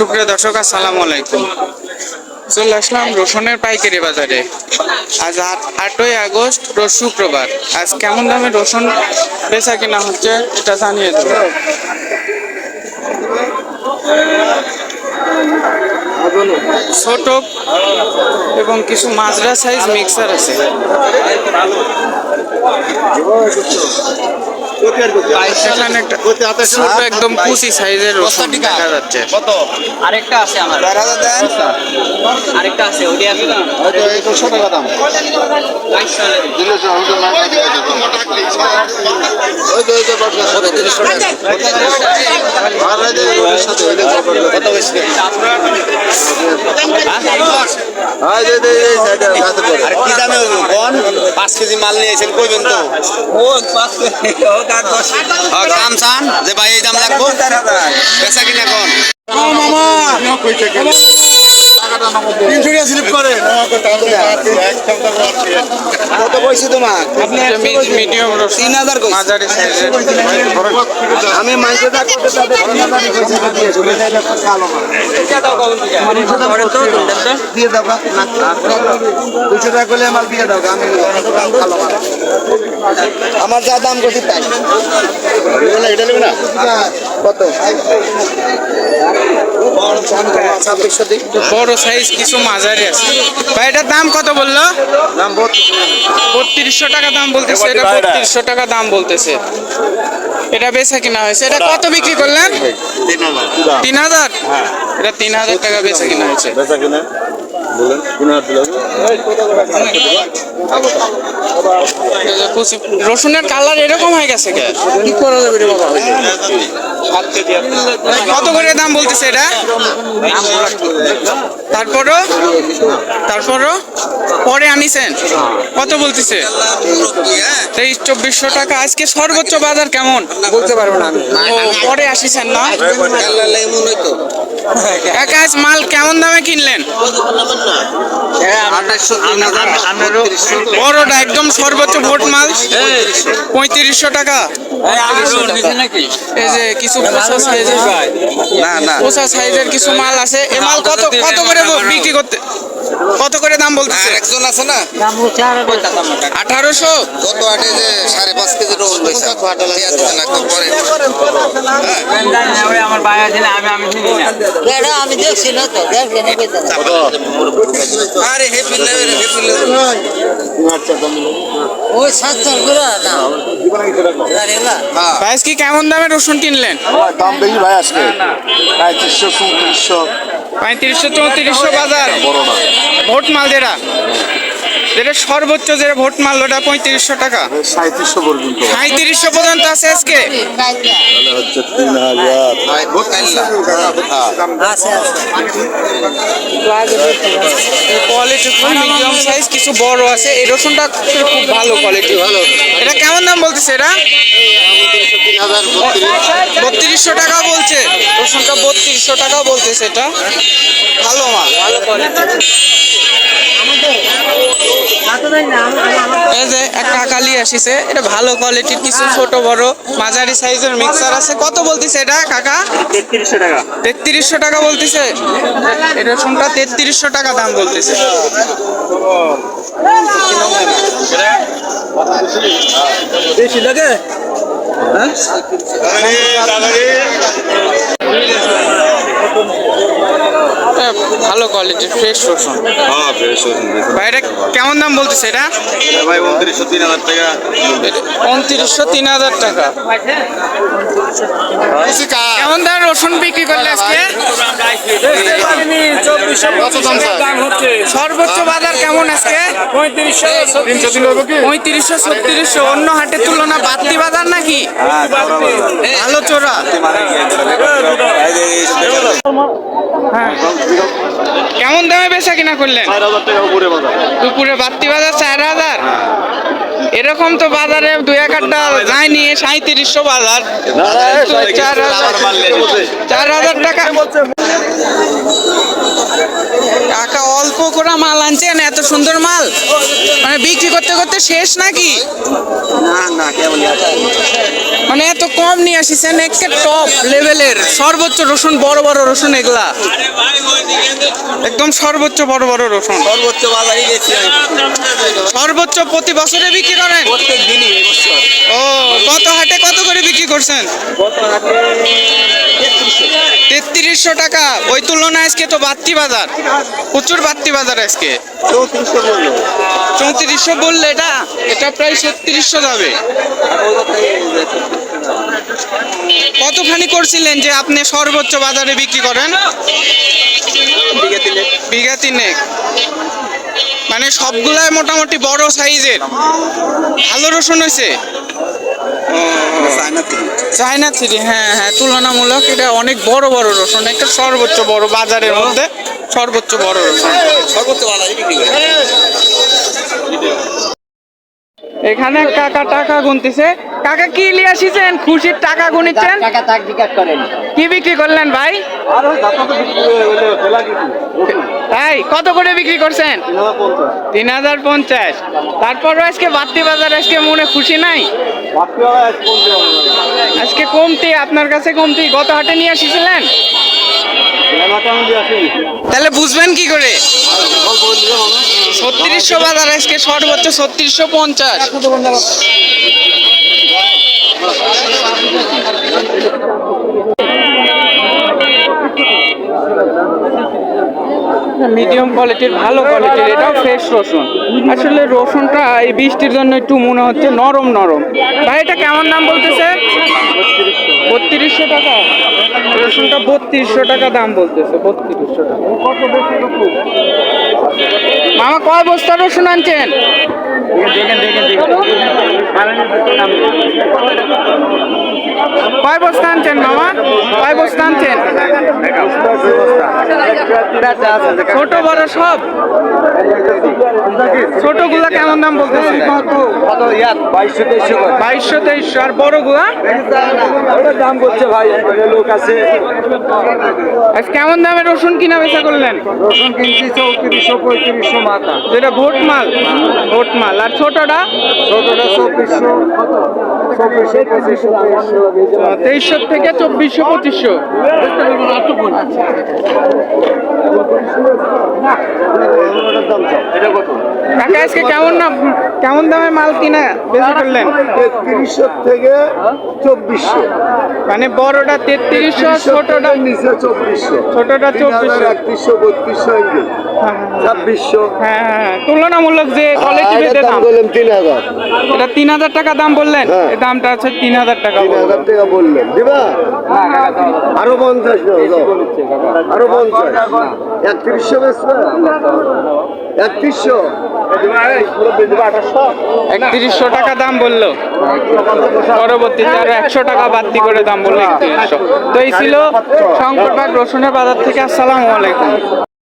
সুপ্রিয় দর্শক, আসসালামু আলাইকুম। চলে আসলাম রসুনের পাইকারি বাজারে। আজ আট, আটই আগস্ট, রোজ শুক্রবার। আজ কেমন দামে রসুন বেচা কিনা হচ্ছে এটা জানিয়ে দেবো। ছোট এবং কিছু মাজরা সাইজ মিক্সার আছে। একদম কুচি সাইজের রসুন দেখা যাচ্ছে। আরেকটা আছে আমার। আরেকটা আছে ওটি আছে বাইশ সালের আর কি দামে কোন পাঁচ কেজি মাল নিয়ে এসেছেন কইবেন তো ও পাঁচ আর দাম চান? যে ভাই এই দাম লাগবো? বেচা কিনা কোন কত কইছি তোমার মিডিয়াম রসুন তিন হাজার মাঝারি আমি দিয়ে দাও দুশো টাকা করলে দিয়ে দাও আমি আমার যা দাম করছি তাই কত বড় সাইজ কিছু মাঝারি আছে এটার দাম কত বলল? দাম বত্রিশশো টাকা দাম বলতেছে এটা বত্রিশশো টাকা দাম বলতেছে। এটা বেচা কিনা হয়েছে? এটা কত বিক্রি করলেন? তিন হাজার। এটা তিন হাজার টাকা বেচা কিনা হয়েছে। বেচা কিনা? বলেন কুচি- রসুনের কালার এরকম হয়ে গেছে কে কি করা যাবে রে বাবা? কত করে দাম বলতেছে এটা? তারপরও? তারপরও? পরে আনিছেন? কত বলতেছে? তেইশ চব্বিশশো টাকা। আজকে সর্বোচ্চ বাজার কেমন? বলতে পারব না আমি। পরে আসিছেন না? আজ মাল কেমন দামে কিনলেন? বড়টা একদম সর্বোচ্চ ভোট মাল। পঁয়ত্রিশশো টাকা। এই যে কিছু পোষা সাইজের না না। পোষা সাইজের কিছু মাল আছে। এ মাল কত কত করে বিক্রি করতে কত করে দাম বলতেছে? একজন আছে না? আঠারোশো। কত আটে যে সাড়ে পাঁচ কেজি রোল পয়সা একদম পরে। আমার ভাই আছে না আমি আমি চিনি না বেড়া আমি দেখছি না তো আরে হেপি হেপি ওই গুলো না ভাই কি কেমন দামে রসুন কিনলেন? দাম বেশি ভাই আজকে। পঁয়ত্রিশশো চৌত্রিশশো। পঁয়ত্রিশশো চৌত্রিশশো বাজার। ভোট মাল যেটা। যেটা সর্বোচ্চ যেটা ভোট মাল, ওটা পঁয়ত্রিশশো টাকা। সাঁত্রিশশো পর্যন্ত আছে আজকে। কোয়ালিটি মিডিয়াম সাইজ কিছু বড় আছে। এই রসুনটা খুব ভালো কোয়ালিটি ভালো এটা কেমন দাম বলতেছে এটা? বত্রিশশো টাকা বলছে। রসুনটা বত্রিশশো টাকা বলতেছে এটা। ভালো মাল। ভালো কোয়ালিটি এই যে কালি আসিছে। এটা ভালো কোয়ালিটির কিছু ছোট বড়। মাঝারি সাইজের মিক্সার আছে। কত বলতেছে এটা কাকা? তেত্রিশশো টাকা। তেত্রিশশো টাকা বলতেছে? এটা রসুনটা তেত্রিশশো টাকা দাম বলতেছে। বেশি লাগে? এটা ভালো কোয়ালিটির ফ্রেশ রসুন। হ্যাঁ ফ্রেশ ভাই এটা কেমন দাম বলতেছে এটা? ভাই উনত্রিশশো তিন হাজার টাকা। উনত্রিশশো তিন হাজার টাকা। কেমন দাম রসুন বিক্রি করলে আজকে? সর্বোচ্চ বাজার কেমন আজকে? পঁয়ত্রিশশো। ছত্রিশশো অন্য হাটের তুলনা বাড়তি বাজার? নাকি ভালো চোরা। কেমন দামে বেচা কিনা করলেন? দুপুরে বাড়তি বাজার চার হাজার। এরকম তো বাজারে দুই এক আটটা যায়নি সাঁত্রিশশো বাজার। চার হাজার। চার হাজার টাকা কাকা অল্প করে মাল আনছেন এত সুন্দর মাল? মানে বিক্রি করতে করতে শেষ নাকি? মানে এত কম নিয়ে আসিছেন একে টপ লেভেলের সর্বোচ্চ রসুন বড় বড় রসুন এগুলা। একদম সর্বোচ্চ বড় বড় রসুন। সর্বোচ্চ গেছি সর্বোচ্চ প্রতি বছরে বিক্রি করেন? প্রত্যেক দিনই ও কত হাটে কত করে বিক্রি করছেন? গত হাটে তেত্রিশশো টাকা। ওই তুলনায় আজকে তো বাত্তি বাজার। প্রচুর বাত্তি বাজার আজকে। চৌত্রিশশো বললে এটা? এটা প্রায় ছত্রিশশো যাবে। কতখানি করছিলেন যে আপনি সর্বোচ্চ বাজারে বিক্রি করেন? বিঘা তিনেক। মানে সবগুলাই মোটামুটি বড় সাইজের। ভালো রসুন হয়েছে? চায়না থ্রি হ্যাঁ হ্যাঁ তুলনামূলক এটা অনেক বড় বড় রসুন একটা সর্বোচ্চ বড় বাজারের মধ্যে সর্বোচ্চ বড় রসুন। সর্বোচ্চ এখানে কাকা টাকা গুনতেছে। কাকা কি নিয়ে আসিছেন? খুশির টাকা গুনিচ্ছেন টাকা তাক টিকাট করেন। কি বিক্রি করলেন ভাই? আর ওই দাঁত তো বিক্রি করে ফেলা কিছু তাই কত করে বিক্রি করছেন? তিন হাজার পঞ্চাশ। তারপরও আজকে বাড়তি বাজার আজকে মনে খুশি নাই? আজকে কমতি আপনার কাছে কমতি গত হাটে নিয়ে আসিছিলেন? তাহলে বুঝবেন কি করে? ছত্রিশশো বাজার আজকে সর্বোচ্চ ছত্রিশশো পঞ্চাশ। মিডিয়াম কোয়ালিটির, ভালো কোয়ালিটির, এটাও ফ্রেশ রসুন। আসলে রসুনটা এই বৃষ্টির জন্য একটু মনে হচ্ছে নরম নরম। ভাই, এটা কেমন নাম বলতেছে? বত্রিশশো টাকা। রসুনটা বত্রিশশো টাকা দাম বলতেছে, বত্রিশশো টাকা। মামা, কয় বস্তা রসুন আনছেন? কয় বস্তা আনছেন মামা? কয় বস্তা আনছেন? ছোট বড় সব। ছোটগুলা কেমন দাম বলতেছে? বাইশশো তেইশশো। আর বড়গুলা? দাম করছে ভাই লোক আছে কেমন দামে রসুন কিনা বেচা করলেন? রসুন কিনছি চৌত্রিশশো পঁয়ত্রিশশো মাথা যেটা ভোট মাল। ভোট মাল। আর ছোটটা? ছোটটা পঁচিশশো তেইশশো থেকে চব্বিশশো পঁচিশশো। কাকা আজকে কেমন না কেমন দামে মাল কিনা বেচা করলেন? তেত্রিশশো থেকে চব্বিশশো। মানে বড়টা তেত্রিশশো ছোটটা নিচে চব্বিশশো। ছোটটা চব্বিশশো। একত্রিশশো বত্রিশশো ছাব্বিশশো। হ্যাঁ হ্যাঁ হ্যাঁ। তুলনামূলক যে কোয়ালিটি ভেদে দাম বললাম তিন হাজার। এটা তিন হাজার টাকা দাম বললেন। হ্যাঁ। দামটা আছে তিন হাজার টাকা তিন হাজার টাকা বললেন। দিবা? আরও পঞ্চাশ আরও পঞ্চাশ। একত্রিশশো বেচবে? একত্রিশশো? একত্রিশশো টাকা দাম বলল। পরবর্তীতে আরও একশো টাকা বাড়তি করে দাম বলল একত্রিশশো। তো এই ছিল শঙ্করবাগ রসুনের বাজার থেকে। আসসালামু আলাইকুম।